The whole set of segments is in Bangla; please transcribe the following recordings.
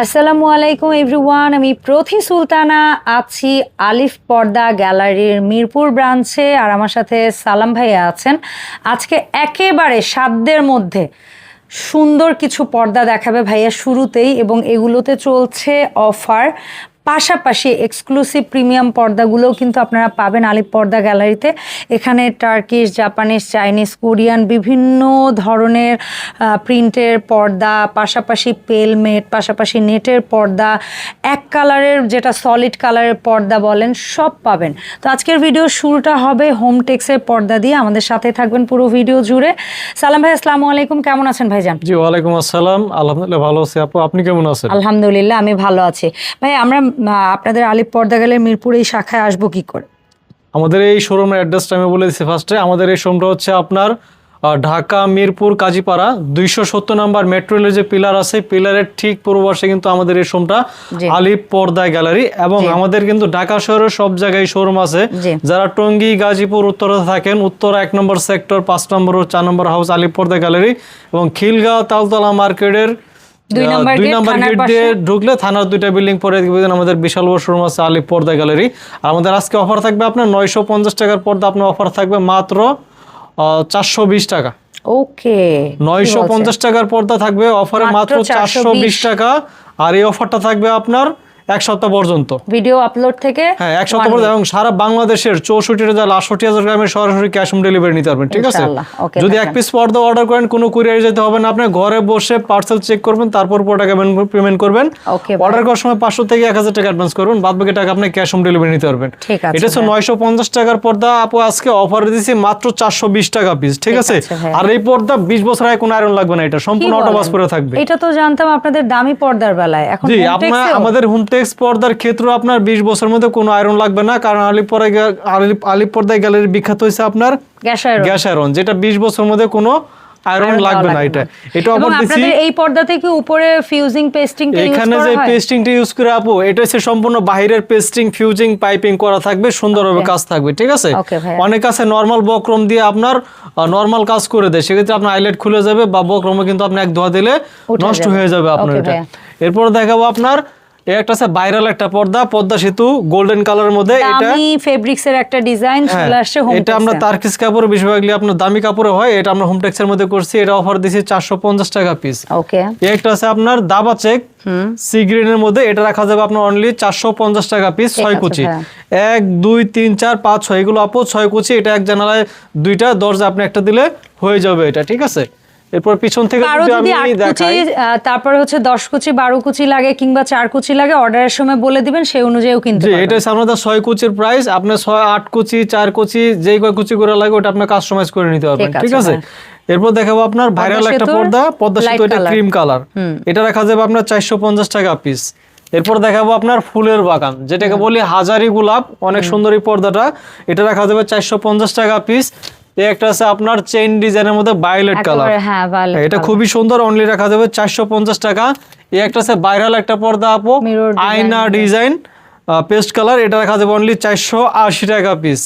আসসালামু আলাইকুম, এভরিওয়ান। আমি প্রথি সুলতানা, আছি আলিফ পর্দা গ্যালারির মিরপুর ব্রাঞ্চে, আর আমার সাথে সালাম ভাইয়া আছেন। আজকে একেবারে সাধ্যের মধ্যে সুন্দর কিছু পর্দা দেখাবে ভাইয়া শুরুতেই, এবং এগুলোতে চলছে অফার। পাশাপাশি এক্সক্লুসিভ প্রিমিয়াম পর্দাগুলোও কিন্তু আপনারা পাবেন আলিপ পর্দা গ্যালারিতে। এখানে টার্কিশ জাপানিজ চাইনিজ কোরিয়ান বিভিন্ন ধরনের প্রিন্টের পর্দা পাশাপাশি পেলমেট পাশাপাশি নেটের পর্দা এক কালারের যেটা সলিড কালারের পর্দা বলেন সব পাবেন। তো আজকের ভিডিও শুরুটা হবে হোম টেক্সের পর্দা দিয়ে। আমাদের সাথে থাকবেন পুরো ভিডিও জুড়ে। সালাম ভাই আসসালামু আলাইকুম। কেমন আছেন ভাইজান? জি ওয়ালাইকুম আসসালাম। আলহামদুলিল্লাহ ভালো আছি আপু। আপনি কেমন আছেন? আলহামদুলিল্লাহ আমি ভালো আছি। ভাই আমরা আপনাদের আলিপ পর্দা গেলে মিরপুর এই শাখায় আসব কি করে? আমাদের এই শোরুমের অ্যাড্রেসটা আমি বলে দিচ্ছি ফার্স্টে আমাদের এই শোরুমটা হচ্ছে আপনার ঢাকা মিরপুর কাজীপাড়া। দুইশো সত্তর নাম্বার মেট্রো রেলের যে পিলার আছে পিলারের ঠিক পূর্ব পাশে কিন্তু আমাদের এই শোরুমটা। আলিপ পর্দা গ্যালারি। এবং আমাদের কিন্তু ঢাকা শহরের সব জায়গায় শোরুম আছে। যারা টঙ্গী গাজীপুর উত্তরে থাকেন উত্তর এক নম্বর সেক্টর পাঁচ নম্বর ও চার নম্বর হাউস আলিপ পর্দা গ্যালারি। এবং খিলগাঁও তালতলা মার্কেটের দুই আহ, গেট, নম্বর থানার গেট দিয়ে ঢুকলে থানার দুইটা বিল্ডিং পরে দেখবেন আমাদের বিশাল বড় শোরুম আছে আলিপ পর্দা গ্যালারি। আর আমাদের আজকে অফার থাকবে আপনার নয়শো পঞ্চাশ টাকার পর্দা। আপনার অফার থাকবে মাত্র চারশো বিশ টাকা। ওকে নয়শো পঞ্চাশ টাকার পর্দা থাকবে অফারে মাত্র চারশো বিশ। টাকা। আর এই অফারটা থাকবে আপনার এক সপ্তাহ পর্যন্ত। ভিডিও আপলোড থেকে হ্যাঁ এক সপ্তাহ পর্যন্ত এবং সারা বাংলাদেশের চৌষট্টি হাজার আটষট্টি হাজার গ্রামের সরাসরি ক্যাশ অন ডেলিভারি নিতে পারবেন ঠিক আছে? যদি এক পিস পর্দা অর্ডার করেন কোনো কুরিয়ার যেতে হবে না আপনি ঘরে বসে পার্সেল চেক করবেন তারপর টাকা পেমেন্ট করবেন। অর্ডার করার সময় পাঁচশো থেকে এক হাজার টাকা অ্যাডভান্স করবেন বাদ বাকি টাকা আপনি ক্যাশ অন ডেলিভারি নিতে পারবেন। ঠিক আছে, এটা হচ্ছে নয়শো পঞ্চাশ টাকার পর্দা। আপু আজকে অফার দিচ্ছি মাত্র চারশো বিশ টাকা পিস ঠিক আছে? আছে, আর এই পর্দা বিশ বছর আগে কোনো আয়রন লাগবে না এটা সম্পূর্ণ? অটোবাস করে থাকবে। এটা তো জানতাম আপনাদের দামি পর্দার বেলায় এখন জি home text-এও? পর্দার ক্ষেত্রে আপনার বিশ বছরের মধ্যে কোনো আয়রন লাগবে না কারণ আলিপরে আলিপর্দায় গ্যালারি বিখ্যাত হয়েছে আপনার গ্যাস আয়রন যেটা বিশ বছরের মধ্যে কোনো আয়রন লাগবে না এটা। এটা এই পর্দাতে কি উপরে ফিউজিং পেস্টিং এখানে যে পেস্টিংটা ইউজ করে আপু এটা হচ্ছে সম্পূর্ণ বাইরের পেস্টিং ফিউজিং পাইপিং করা থাকবে সুন্দরভাবে কাজ থাকবে ঠিক আছে? অনেক আছে নর্মাল বক্রম দিয়ে আপনার নর্মাল কাজ করে দেয় সেক্ষেত্রে আপনার আইলেট খুলে যাবে বা বক্রমে কিন্তু আপনি এক ধোয়া দিলে নষ্ট হয়ে যাবে আপনার এটা। এরপর দেখাবো আপনার এই একটা আছে ভাইরাল একটা পর্দা পদ্মা সেতু গোল্ডেন কালারের মধ্যে এটা দামি ফেব্রিক্স এর একটা ডিজাইন হ্যাঁ, চলে আসছে হোম এটা আমরা তার্কিস কাপড় বেশিরভাগই আপনার দামি কাপড়ে হয় এটা আমরা হোমটেক্স এর মধ্যে করছি এটা অফার দিছি চারশো পঞ্চাশ টাকা পিস ওকে এই একটা আছে আপনার দাবা চেক সি গ্রিনের মধ্যে এটা রাখা যাবে আপনার অনলি চারশো পঞ্চাশ টাকা পিস ছয় কুচি। হ্যাঁ। এক দুই তিন চার পাঁচ ছয় এগুলো আপু ছয় কুচি এটা এক জানালায় দুইটা দরজা আপনি একটা দিলে হয়ে যাবে এটা ঠিক আছে? এরপর পিছন থেকে যদি আমি দেখাই। তারপরে হচ্ছে দশ কুচি বারো কুচি লাগে কিংবা চার কুচি লাগে অর্ডারের সময় বলে দিবেন সেই অনুযায়ীও কিনতে পারবেন। এটা আপনাদের ছয় কুচির প্রাইস আপনি ছয় আট কুচি চার কুচি যেই কয় কুচি করে লাগে ওটা আপনি কাস্টমাইজ করে নিতে পারবেন ঠিক আছে, আছে? এরপর দেখাবো আপনার ভাইরাল একটা পর্দা পদ্মা light সেতু এটা ক্রিম কালার এটা রাখা যাবে আপনার চারশো পঞ্চাশ টাকা পিস এরপর দেখাবো আপনার ফুলের বাগান যেটাকে বলি হাজারি গোলাপ অনেক সুন্দর এই পর্দাটা। এটা রাখা যাবে চারশো পঞ্চাশ টাকা পিস এই একটা আছে আপনার চেইন ডিজাইনের মধ্যে ভায়োলেট কালার হ্যাঁ এটা খুবই সুন্দর অনলি রাখা যাবে চারশো পঞ্চাশ টাকা। এই একটা আছে বাইরাল একটা পর্দা আপু আয়না ডিজাইন পেস্ট কালার এটা রাখা যাবে অনলি চারশো আশি টাকা পিস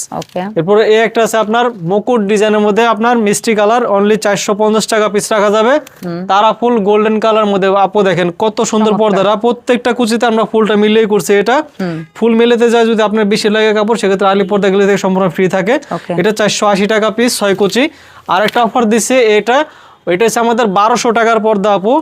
এরপরে এই একটা আছে আপনার মুকুট ডিজাইনের মধ্যে আপনার মিষ্টি কালার অনলি চারশো পঞ্চাশ টাকা পিস রাখা যাবে। তারা ফুল গোল্ডেন কালার মধ্যে আপু দেখেন কত সুন্দর পর্দারা প্রত্যেকটা কুচিতে আমরা ফুলটা মিলিয়ে করছি এটা। ফুল মিলেতে যায় যদি আপনার বেশি লাগে কাপড় সেক্ষেত্রে আলি পর্দা গেলে থেকে সম্পূর্ণ ফ্রি থাকে। এটা চারশো আশি টাকা পিস ছয় কুচি। আর একটা অফার দিচ্ছে এটা এটা হচ্ছে আমাদের বারোশো টাকার পর্দা আপু।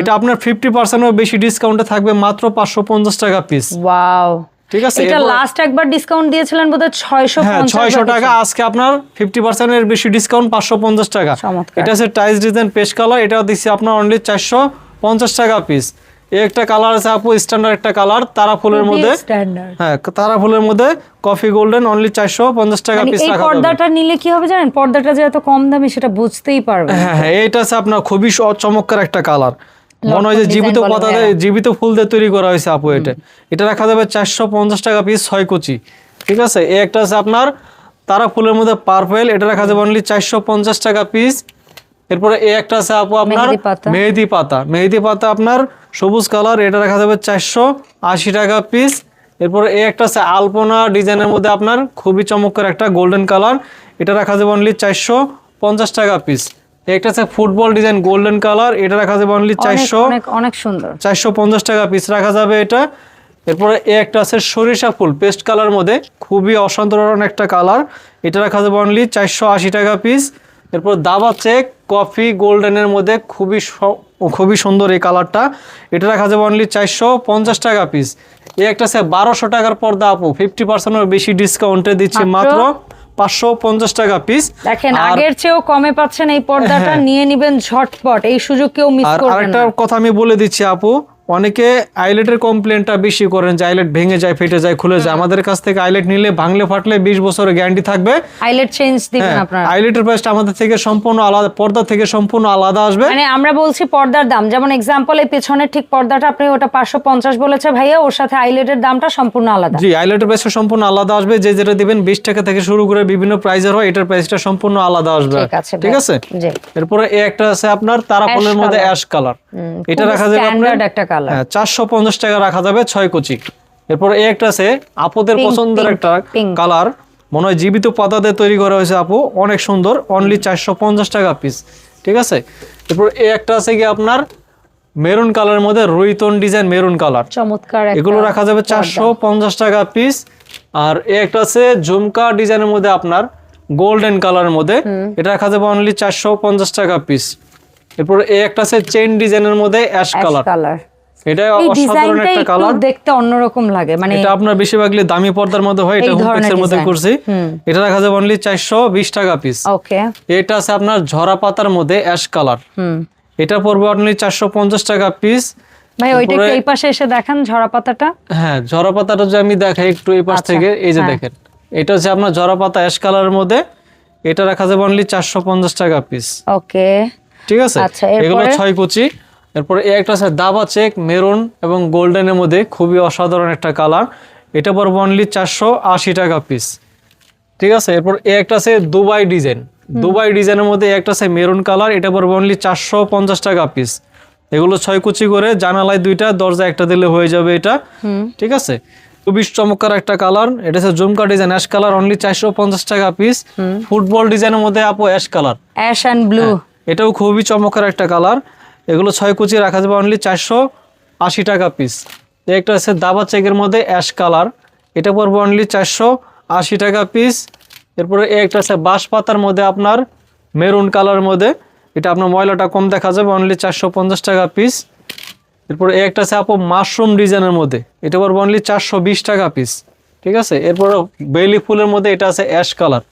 এটা আপনার ফিফটি পার্সেন্টের বেশি ডিসকাউন্টে থাকবে মাত্র পাঁচশো পঞ্চাশ টাকা পিস ওয়াও ঠিক আছে এটা লাস্ট একবার ডিসকাউন্ট দিয়েছিলেন বোধহয় ছয়শো হ্যাঁ ছয়শো টাকা। আজকে আপনার ফিফটি পার্সেন্টের বেশি ডিসকাউন্ট পাঁচশো পঞ্চাশ টাকা। এটা হচ্ছে টাইস ডিজাইন পেস্ট কালার এটা দিচ্ছি আপনার অনলি চারশো পঞ্চাশ টাকা পিস এই একটা কালার আছে আপু স্ট্যান্ডার্ড একটা কালার তারা ফুলের মধ্যে হ্যাঁ তারা ফুলের মধ্যে কফি গোল্ডেন অনলি চারশো পঞ্চাশ টাকা মানে পিস এই রাখা যাবে। পর্দাটা নিলে কি হবে জানেন? পর্দাটা যে এত কম দামি সেটা বুঝতেই পারবে হ্যাঁ হ্যাঁ এইটা আছে আপনার খুবই চমৎকার একটা কালার মনে হয় যে জীবিত পাতা জীবিত ফুল দিয়ে তৈরি করা হয়েছে আপু এটা। এটা রাখা যাবে চারশো পঞ্চাশ টাকা পিস ছয় কুচি। ঠিক আছে? এই একটা আছে আপনার তারা ফুলের মধ্যে পার্পেল এটা রাখা যাবে অনলি চারশো পঞ্চাশ টাকা পিস এরপরে এই একটা আছে আপু আপনার মেহেদি পাতা। মেহেদি পাতা। আপনার সবুজ কালার এটা রাখা যাবে চারশো আশি টাকা পিস এরপরে এই একটা আছে আলপনা ডিজাইনের মধ্যে আপনার খুবই চমৎকার একটা গোল্ডেন কালার এটা রাখা যাবে অনলি চারশো পঞ্চাশ টাকা পিস একটা আছে ফুটবল ডিজাইন গোল্ডেন কালার এটা রাখা যাবে অনলি চারশো। অনেক সুন্দর। চারশো পঞ্চাশ টাকা পিস রাখা যাবে এটা। এরপরে এ একটা আছে সরিষা ফুল পেস্ট কালার মধ্যে। খুবই অসাধারণ একটা কালার এটা রাখা যাবে অনলি চারশো আশি টাকা পিস এরপর দাবা চেক কফি গোল্ডেনের মধ্যে খুবই খুবই সুন্দর এই কালারটা এটা রাখা যাবে অনলি চারশো পঞ্চাশ টাকা পিস এ একটা আছে বারোশো টাকার পর্দা আপু ফিফটি পার্সেন্টের বেশি ডিসকাউন্টে দিচ্ছে মাত্র? পাঁচশো পঞ্চাশ টাকা পিস দেখেন আগের চেয়েও কমে পাচ্ছেন এই পর্দাটা হ্যাঁ। নিয়ে নিবেন ঝটপট এই সুযোগ কেউ মিস আর করবেন আরেকটা কথা আমি বলে দিচ্ছি আপু অনেকে আইলেটের কমপ্লেনটা বেশি করেন যে আইলেট ভেঙে যায় ফেটে যায় খুলে যায়। আমাদের কাছ থেকে আইলেট নিলে ভাঙলে ফাটলে বিশ বছরের গ্যারান্টি থাকবে। আইলেট চেঞ্জ দিবেন হ্যাঁ, আপনারা। আইলেটের প্রাইসটা আমাদের থেকে সম্পূর্ণ আলাদা পর্দা থেকে সম্পূর্ণ আলাদা আসবে। মানে আমরা বলছি পর্দার দাম। যেমন এক্সাম্পল এই পেছনের ঠিক পর্দাটা আপনি ওটা পাঁচশো পঞ্চাশ বলেছে ভাইয়া ওর সাথে আইলেটের দামটা সম্পূর্ণ আলাদা। জি আইলেটের প্রাইসটা সম্পূর্ণ আলাদা আসবে। যে যেটা দিবেন বিশ টাকা থেকে শুরু করে বিভিন্ন প্রাইজের হয় এটার প্রাইসটা সম্পূর্ণ আলাদা আসবে। ঠিক আছে ঠিক আছে? জি। এরপরে এ একটা আছে আপনার তারাপলের মধ্যে অ্যাশ কালার এটা রাখা যাবে আপনার একটা কালার। হ্যাঁ চারশো পঞ্চাশ টাকা রাখা যাবে ছয় কুচি। এরপর এই একটা আছে আপুদের পছন্দের একটা। কালার। মনে হয় জীবিত পাতা দিয়ে তৈরি করা হয়েছে আপু। অনেক সুন্দর অনলি চারশো পঞ্চাশ টাকা পিস ঠিক আছে? এরপর এই একটা আছে কি আপনার? মেরুন কালারের মধ্যে রুইতন ডিজাইন মেরুন কালার। চমৎকার এগুলো রাখা যাবে চারশো পঞ্চাশ টাকা পিস আর এ একটা আছে ঝুমকা ডিজাইনের মধ্যে আপনার গোল্ডেন কালারের মধ্যে। এটা রাখা যাবে অনলি চারশো পঞ্চাশ টাকা পিস এরপর এ একটা আছে চেন ডিজাইনের মধ্যে অ্যাশ কালার এটা এই অসাধারণ একটা কালার দেখতে অন্যরকম লাগে মানে এটা আপনার বেশিরভাগই দামি পর্দার মধ্যে হয় এটা হোমটেক্সের মধ্যে করছি। এটা রাখা যাবে অনলি চারশো বিশ টাকা পিস ওকে এটা আছে আপনার ঝরা পাতার মধ্যে অ্যাশ কালার হুম। এটা পড়বে অনলি চারশো পঞ্চাশ টাকা পিস ভাই ওইটা একটু এই পাশে এসে দেখান ঝরা পাতাটা। হ্যাঁ ঝরা পাতাটা যে আমি দেখাই একটু এই পাশ আচ্ছা, থেকে এই যে হ্যাঁ। দেখেন। এটা হচ্ছে আপনার ঝরা পাতা অ্যাশ কালারের মধ্যে। এটা রাখা যাবে অনলি চারশো পঞ্চাশ টাকা পিস ওকে ঠিক আছে? আচ্ছা, এগুলো ছয় কুচি। এরপরে এই একটা আছে দাবা চেক মেরুন এবং গোল্ডেনের মধ্যে খুবই অসাধারণ একটা কালার। এটা পড়বে অনলি চারশো আশি টাকা পিস ঠিক আছে? এরপর এই একটা আছে দুবাই ডিজাইন। দুবাই ডিজাইনের মধ্যে একটা আছে মেরুন কালার এটা পড়বে অনলি চারশো পঞ্চাশ টাকা পিস এগুলো ছয় কুচি করে জানালায় দুইটা দরজা একটা দিলে হয়ে যাবে এটা। ঠিক আছে? খুবই চমৎকার একটা কালার। এটা হচ্ছে jhumka design ash colour only চারশো পঞ্চাশ টাকা পিস ফুটবল ডিজাইনের মধ্যে আপু ash colour. Ash and blue. এটাও খুবই চমৎকার একটা কালার। এগুলো ছয় কুচি রাখা যাবে অনলি চারশো আশি টাকা পিস একটা আছে দাবা চেকের মধ্যে অ্যাশ কালার এটা পড়বে অনলি চারশো আশি টাকা পিস এরপরে একটা আছে বাঁশ পাতার মধ্যে আপনার মেরুন কালারের মধ্যে। এটা আপনার ময়লাটা কম দেখা যাবে অনলি চারশো পঞ্চাশ টাকা পিস এরপরে একটা আছে আপু মাশরুম ডিজাইনের মধ্যে। এটা পড়বে অনলি চারশো বিশ টাকা পিস ঠিক আছে? এরপরে বেলি ফুলের মধ্যে এটা আছে অ্যাশ কালার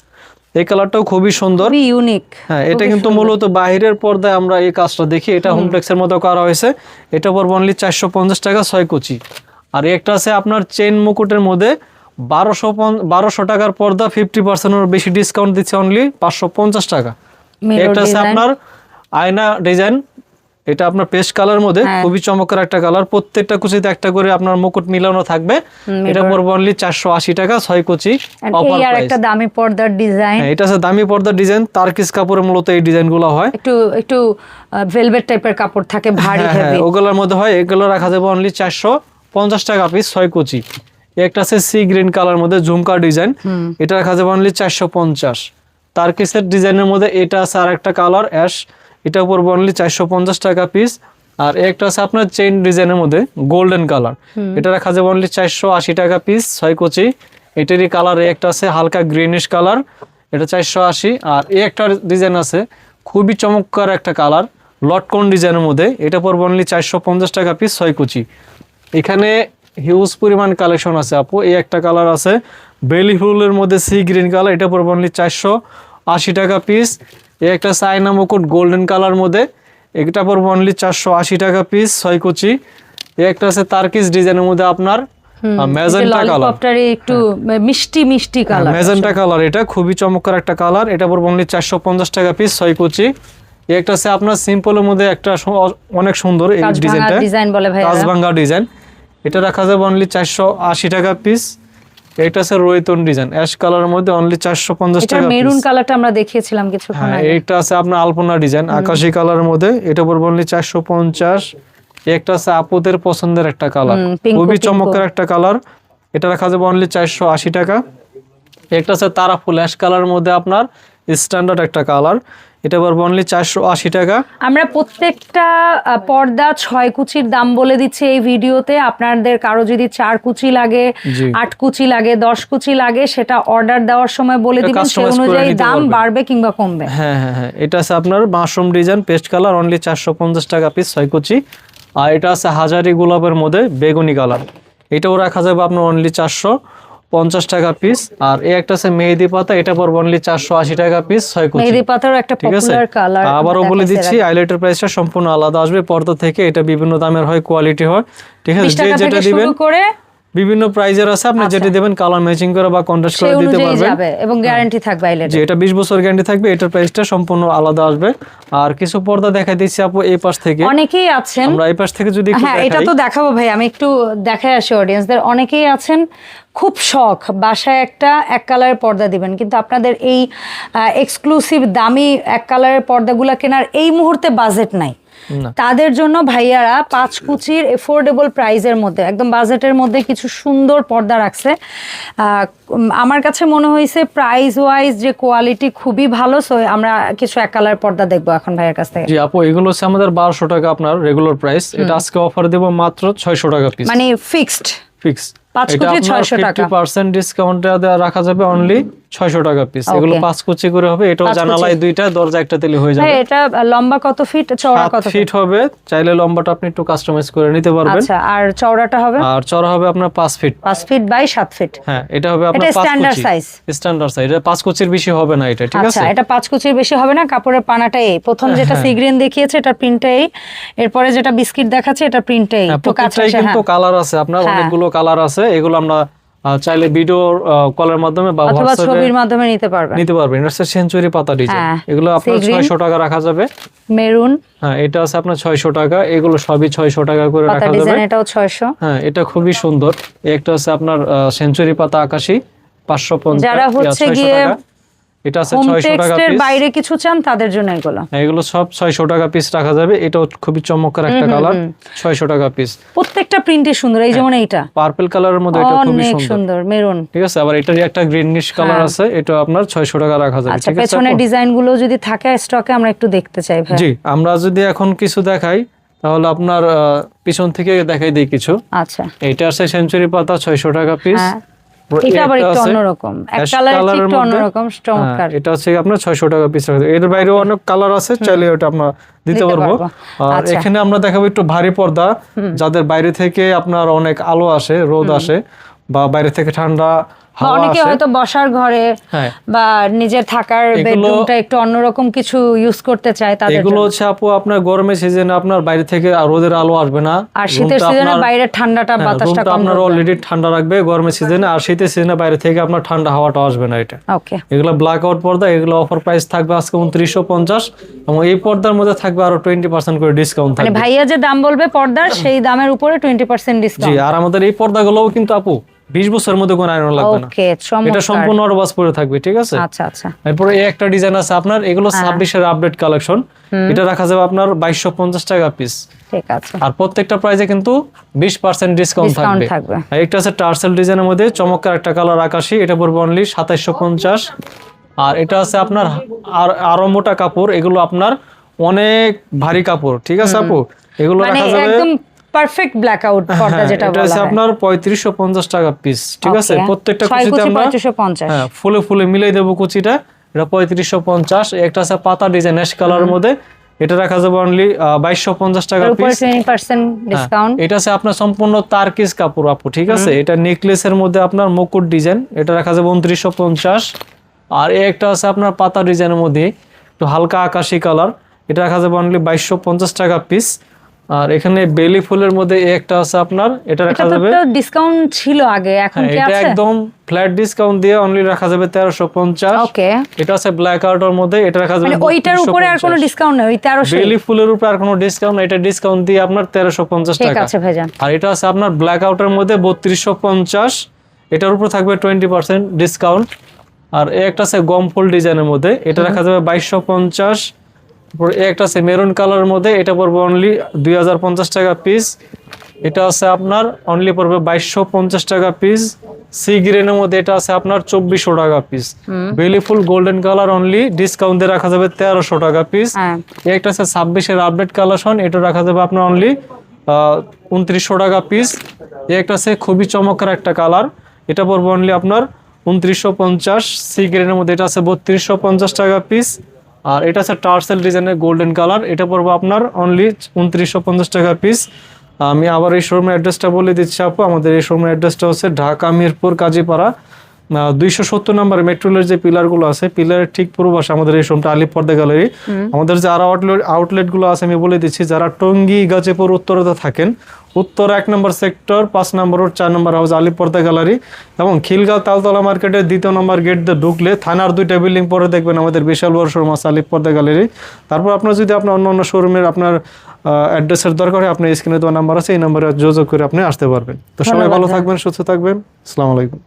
এই কালারটাও খুবই সুন্দর। ইউনিক হ্যাঁ এটা কিন্তু মূলত বাহিরের পর্দায় আমরা এই কাজটা দেখি। এটা হোমপ্লেক্সের মতো করা হয়েছে। এটা পর অনলি চারশো পঞ্চাশ টাকা ছয় কুচি। আর একটা আছে আপনার চেন মুকুটের মধ্যে বারোশো বারোশো টাকার পর্দা ফিফটি পার্সেন্টের বেশি ডিসকাউন্ট দিচ্ছে অনলি পাঁচশো পঞ্চাশ টাকা। একটা আছে আপনার আয়না ডিজাইন এটা আপনার পেস্ট কালার মধ্যে হ্যাঁ। খুবই চমৎকার একটা কালার। প্রত্যেকটা কুচিতে একটা করে আপনার মুকুট মিলানো থাকবে। এটা পড়বে অনলি চারশো আশি টাকা ছয় কুচি আর একটা দামি পর্দার ডিজাইন। হ্যাঁ এটা আছে দামি পর্দার ডিজাইন। তারকিস কাপড়ের মূলত এই ডিজাইনগুলো হয়। একটু একটু ভেলভেট টাইপের কাপড় থাকে ভারী হ্যাঁ, হ্যাঁ, ওগুলোর মধ্যে হয় এগুলো রাখা যাবে অনলি চারশো পঞ্চাশ টাকা পিস ছয় কুচি। একটা আছে সি গ্রিন কালার মধ্যে ঝুমকা ডিজাইন। এটা রাখা যাবে অনলি চারশো পঞ্চাশ। তারকিসের ডিজাইনের মধ্যে এটা আছে আর একটা কালার অ্যাশ এটা পড়বে অনলি চারশো পঞ্চাশ টাকা পিস আর একটা আছে আপনার চেইন ডিজাইনের মধ্যে গোল্ডেন কালার এটা রাখা যাবে অনলি চারশো আশি টাকা পিস ছয় কুচি এটারই কালার একটা আছে হালকা গ্রিনিশ কালার এটা চারশো আশি। আর এই একটা ডিজাইন আছে খুবই চমৎকার একটা কালার লটকন ডিজাইনের মধ্যে। এটা পড়বে অনলি চারশো পঞ্চাশ টাকা পিস ছয় কুচি এখানে হিউজ পরিমাণ কালেকশন আছে আপু। এই একটা কালার আছে বেলি ফুলের মধ্যে সি গ্রিন কালার এটা পড়বে অনলি চারশো আশি টাকা পিস এই একটা চাইনা মুকুট গোল্ডেন কালার মধ্যে। এটা পড়বে অনলি চারশো আশি টাকা পিস ছয় কুচি। এই একটা আছে তার্কিস ডিজাইনের মধ্যে আপনার কালার একটু মিষ্টি মিষ্টি কালার ম্যাজেন্টা কালার এটা খুবই চমৎকার একটা কালার এটা পড়বে অনলি চারশো পঞ্চাশ টাকা পিস ছয় কুচি। একটা আছে আপনার সিম্পলের মধ্যে একটা অনেক সুন্দর এই ডিজাইনটা ডিজাইন বলে ভাই কাজভাঙ্গা ডিজাইন এটা রাখা যাবে অনলি চারশো আশি টাকা পিস এটা আছে রোহিতন ডিজাইন অ্যাশ কালারের মধ্যে অনলি চারশো পঞ্চাশ এটা টাকা মেরুন কালারটা আমরা দেখিয়েছিলাম কিছুক্ষণ হ্যাঁ আগে। এইটা আছে আপনার আলপনা ডিজাইন আকাশি কালারের মধ্যে। এটা পড়বে অনলি চারশো পঞ্চাশ। একটা আছে আপুদের পছন্দের একটা কালার খুবই। চমৎকার একটা কালার এটা রাখা যাবে অনলি চারশো আশি টাকা। একটা আছে তারা ফুল অ্যাশ কালারের মধ্যে আপনার স্ট্যান্ডার্ড একটা কালার এটা পড়বে অনলি চারশো আশি টাকা। আমরা প্রত্যেকটা পর্দা ছয় কুচির দাম বলে দিচ্ছি এই ভিডিওতে। আপনাদের কারও যদি চার কুচি লাগে আট কুচি লাগে দশ কুচি লাগে সেটা অর্ডার দেওয়ার সময় বলে দিবেন সে অনুযায়ী দাম বাড়বে কিংবা কমবে। হ্যাঁ হ্যাঁ হ্যাঁ। এটা আছে আপনার mushroom design paste colour only চারশো পঞ্চাশ টাকা পিস ছয় কুচি। আর এটা আছে হাজারি গোলাপের মধ্যে বেগুনি কালার এটাও রাখা যাবে আপনার অনলি চারশো। পঞ্চাশ টাকা পিস আর এই একটা আছে মেহেদি পাতা এটা পর অনলি চারশো আশি টাকা পিস ছয় কুচি। মেহেদি পাতার একটা ঠিক আছে? আবারও বলে দিচ্ছি আইলাইটের প্রাইসটা সম্পূর্ণ আলাদা আসবে পর্দা থেকে এটা বিভিন্ন দামের হয় কোয়ালিটি হয়। ঠিক আছে? যে যেটা দিবেন করে বিভিন্ন প্রাইজের আছে আপনি যেটা দেবেন কালার ম্যাচিং করে বা কন্ট্রাস্ট করে দিতে পারবেন। এবং গ্যারান্টি থাকবে আইলেট। যে এটা বিশ বছর গ্যারান্টি থাকবে এটার প্রাইসটা সম্পূর্ণ আলাদা আসবে। আর কিছু পর্দা দেখাই দিচ্ছি আপু এই পাশ থেকে। অনেকেই আছেন। আমরা এই পাশ থেকে যদি একটু হ্যাঁ এটা তো দেখাবো ভাই আমি একটু দেখাই আসি অডিয়েন্সদের অনেকেই আছেন খুব শখ বাসায় একটা এক কালারের পর্দা দিবেন। কিন্তু আপনাদের এই এক্সক্লুসিভ দামি এক কালারের পর্দাগুলো কেনার এই মুহূর্তে বাজেট নাই। তাদের জন্য ভাইয়ারা পাঁচ কুচির এফোর্ডেবল প্রাইজের মধ্যে একদম বাজেটের মধ্যে কিছু সুন্দর পর্দা রাখছে। আমার কাছে মনে হয়েছে প্রাইস ওয়াইজ যে কোয়ালিটি খুবই ভালো সো আমরা কিছু এক কালার পর্দা দেখব এখন ভাইয়ের কাছ থেকে। জি আপু এগুলো হচ্ছে আমাদের বারোশো টাকা আপনার রেগুলার প্রাইস এটা আজকে অফার দেবো মাত্র ছয়শো টাকা পিস মানে ফিক্সড ফিক্সড পাঁচ আপনার 600 টাকা। পার্সেন্ট ডিসকাউন্টে রাখা যাবে অনলি ছয়শো টাকা পিস এগুলো পাঁচ কুচি করে হবে এটাও জানালায় দুইটা দরজা একটা তেলে হয়ে যাবে। এটা লম্বা কত ফিট চওড়া কত ফিট হবে চাইলে লম্বাটা আপনি একটু কাস্টমাইজ করে নিতে পারবেন। আচ্ছা আর চওড়াটা হবে? আর চড়া হবে আপনার পাঁচ ফিট পাঁচ ফিট বাই সাত ফিট হ্যাঁ এটা হবে আপনার এটা পাঁচ standard কুচি স্ট্যান্ডার্ড সাইজ এটা পাঁচ কুচির বেশি হবে না এটা ঠিক আচ্ছা আছে? এটা পাঁচ কুচির বেশি হবে না কাপড়ের পানাটা এই। প্রথম যেটা হ্যাঁ। সি গ্রিন দেখিয়েছে এটা প্রিন্টটা এই। এরপরে যেটা বিস্কিট দেখাচ্ছে এটা প্রিন্টটা এই। হ্যাঁ, একটু কাছে কিন্তু হ্যাঁ। কালার আছে আপনার হ্যাঁ। অনেকগুলো কালার আছে এগুলো আমরা চাইলে ভিডিও কলের মাধ্যমে বা ছবির মাধ্যমে নিতে পারবেন। নিতে পারবেন। এটা হচ্ছে সেঞ্চুরি পাতা ডিজাইন হ্যাঁ, এগুলো আপনার sea green। ছয়শো টাকা রাখা যাবে। মেরুন হ্যাঁ এটা আছে আপনার ছয়শো টাকা। এগুলো সবই ছয়শো টাকা করে রাখা যাবে। ডিজাইন এটাও ছয়শো। হ্যাঁ এটা খুবই সুন্দর। একটা আছে আপনার সেঞ্চুরি পাতা আকাশি পাঁচশো পঞ্চাশ যারা হচ্ছে গিয়ে এটা আছে হোম ছয়শো টাকা পিস বাইরে কিছু চান তাদের জন্য এগুলো? হ্যাঁ, এগুলো সব ছয়শো টাকা পিস রাখা যাবে। এটাও খুবই চমৎকার একটা কালার ছয়শো টাকা পিস প্রত্যেকটা প্রিন্টই সুন্দর এই যেমন এইটা। পার্পল কালারের মধ্যে এটা খুবই সুন্দর। সুন্দর মেরুন ঠিক আছে? আবার এটারই একটা গ্রিনিশ কালার আছে। এটা আপনার ছয়শো টাকা রাখা যাবে। আচ্ছা ঠিক আছে পেছনের? ডিজাইনগুলো যদি থাকে স্টকে আমরা একটু দেখতে চাই ভাই জি আমরা যদি এখন কিছু দেখাই তাহলে আপনার পিছন থেকে দেখাই দিই কিছু। আচ্ছা। এটা আছে সেঞ্চুরি পাতা ছয়শো টাকা পিস হ্যাঁ। এটা আবার একটু অন্যরকম। এক কালার একটু অন্যরকম চমৎকার। এটা হচ্ছে আপনার ছয়শো টাকা পিস এর বাইরেও অনেক কালার আছে চাইলে ওটা আমরা দিতে পারব। আর আচ্ছা। এখানে আমরা দেখাবো একটু ভারী পর্দা। যাদের বাইরে থেকে আপনার অনেক আলো আসে রোদ আসে বা বাইরে থেকে ঠান্ডা অনেকে হয়তো বসার ঘরে হ্যাঁ। বা নিজের থাকার বেডরুমটা একটু অন্যরকম কিছু ইউজ করতে চায় তাদের এগুলো হচ্ছে আপু আপনার গরমের সিজনে আপনার বাইরে থেকে রোদের আলো আসবে না। আর শীতের সিজনে বাইরে ঠান্ডাটা হ্যাঁ, বাতাসটা কম আপনার অলরেডি ঠান্ডা রাখবে গরমের সিজনে আর শীতের সিজনে বাইরে থেকে আপনার ঠান্ডা হাওয়াটা আসবে না এটা। ওকে এগুলো ব্ল্যাক আউট পর্দা এগুলো অফার প্রাইস থাকবে আজকে উনত্রিশশো পঞ্চাশ এবং এই পর্দার মধ্যে থাকবে আরও টোয়েন্টি পার্সেন্ট করে ডিসকাউন্ট মানে ভাইয়া যে দাম বলবে পর্দার সেই দামের উপরে টোয়েন্টি পার্সেন্ট জি ডিসকাউন্ট আর আমাদের এই পর্দাগুলোও কিন্তু আপু বিশ বছর মধ্যে কোনো আয়রন লাগবে না। ওকে এটা চমৎকার। সম্পূর্ণ অরবাস পরে থাকবে ঠিক আছে? আচ্ছা আচ্ছা। এরপরে এই একটা ডিজাইন আছে আপনার এগুলো ছাব্বিশের আপডেট কালেকশন এটা রাখা যাবে আপনার বাইশশো পঞ্চাশ টাকা পিস ঠিক আছে। আর প্রত্যেকটা প্রাইজে কিন্তু বিশ পার্সেন্ট ডিসকাউন্ট Discount থাকবে। থাকবে। আর একটা আছে টার্সেল ডিজাইনের মধ্যে চমৎকার একটা কালার আকাশি এটা পড়বে অনলি সাতাইশশো পঞ্চাশ। আর এটা আছে আপনার আর আরও মোটা কাপড় এগুলো আপনার অনেক ভারী কাপড় ঠিক আছে আপু? এগুলো মানে রাখা যাবে একদম পারফেক্ট ব্ল্যাক আউট পর্দা হ্যাঁ, যেটা বলা হয়। আপনার পঁয়ত্রিশশো পঞ্চাশ টাকা পিস ঠিক আছে? প্রত্যেকটা কুচিতে আমরা 3550 হ্যাঁ ফুলে ফুলে মিলাই দেবো কুচিটা। এটা পঁয়ত্রিশশো পঞ্চাশ একটা আছে পাতা ডিজাইন অ্যাশ কালারের মধ্যে। এটা রাখা যাবে অনলি বাইশশো পঞ্চাশ টাকা পিস টোয়েন্টি পার্সেন্ট হ্যাঁ, ডিসকাউন্ট এটা আছে আপনার সম্পূর্ণ তারকিস কাপড় আপু ঠিক আছে? এটা নেকলেসের মধ্যে আপনার মুকুট ডিজাইন এটা রাখা যাবে উনত্রিশশো পঞ্চাশ। আর একটা আছে আপনার পাতা ডিজাইনের মধ্যে একটু হালকা আকাশি কালার এটা রাখা যাবে অনলি বাইশশো পঞ্চাশ টাকা পিস আর এখানে বেলি ফুলের মধ্যে একটা আছে আপনার এটা রাখা যাবে। ডিসকাউন্ট ছিল আগে এখন হ্যাঁ, কি এটা একদম ফ্ল্যাট ডিসকাউন্ট দিয়ে অনলি রাখা যাবে তেরোশো পঞ্চাশ। ওকে এটা আছে ব্ল্যাক আউটের মধ্যে এটা রাখা যাবে মানে ওইটার উপরে আর কোনো ডিসকাউন্ট নেই ওই তেরোশো বেলি ফুলের উপরে আর কোনো ডিসকাউন্ট এটা ডিসকাউন্ট দিয়ে আপনার তেরোশো পঞ্চাশ ঠিক টাকা। আছে ভাইজান। আর এটা আছে আপনার ব্ল্যাক আউটের মধ্যে বত্রিশশো পঞ্চাশ। এটার উপর থাকবে টোয়েন্টি পার্সেন্ট ডিসকাউন্ট আর একটা আছে গম ফুল ডিজাইনের মধ্যে এটা রাখা যাবে বাইশশো পঞ্চাশ। তারপর একটা আছে মেরুন কালারের মধ্যে এটা পড়বে অনলি দুই হাজার পঞ্চাশ টাকা পিস এটা আছে আপনার অনলি পড়বে বাইশশো পঞ্চাশ টাকা পিস সি গ্রিনের মধ্যে এটা আছে আপনার চব্বিশশো টাকা পিস বেলি ফুল গোল্ডেন কালার অনলি ডিসকাউন্ট রাখা যাবে তেরোশো টাকা পিস হ্যাঁ। একটা আছে ছাব্বিশের আপডেট কালেকশন এটা রাখা যাবে আপনার অনলি উনত্রিশশো টাকা পিস একটা আছে খুবই চমৎকার একটা কালার এটা পড়বে অনলি আপনার উনত্রিশশো পঞ্চাশ। সি গ্রেনের মধ্যে এটা আছে বত্রিশশো পঞ্চাশ টাকা পিস আর এটা আছে টার্সেল ডিজাইনের গোল্ডেন কালার এটা পড়ব আপনার অনলি উনত্রিশশো পঞ্চাশ টাকা পিস আমি আবার এই শোরুমের অ্যাড্রেসটা বলে দিচ্ছি আপু। আমাদের এই শোরুমের অ্যাড্রেসটা হচ্ছে ঢাকা মিরপুর কাজীপাড়া। দুইশো সত্তর নাম্বার মেট্রোলের যে পিলারগুলো আছে পিলারের ঠিক পূর্ব পাশে আমাদের এই শোরুমটা আলিপ পর্দা গ্যালারি। আমাদের যে আরও আউটলেট আউটলেটগুলো আছে আমি বলে দিচ্ছি যারা টঙ্গী গাজীপুর উত্তরতে থাকেন উত্তর এক নম্বর সেক্টর পাঁচ নম্বর রোড চার নম্বর হাউস আলিপ পর্দা গ্যালারি এবং খিলগাঁও তালতলা মার্কেটের দ্বিতীয় নম্বর গেট দিয়ে ঢুকলে থানার দুইটা বিল্ডিং পরে দেখবেন আমাদের বিশাল বড় শোরুম আছে আলিপ পর্দা গ্যালারি। তারপর আপনার যদি আপনার অন্য অন্য শোরুমের আপনার অ্যাড্রেসের দরকার হয় আপনার স্ক্রিনে দেওয়া নাম্বার আছে এই নাম্বারে যোগাযোগ করে আপনি আসতে পারবেন। তো সবাই ভালো থাকবেন সুস্থ থাকবেন। আসসালামু আলাইকুম।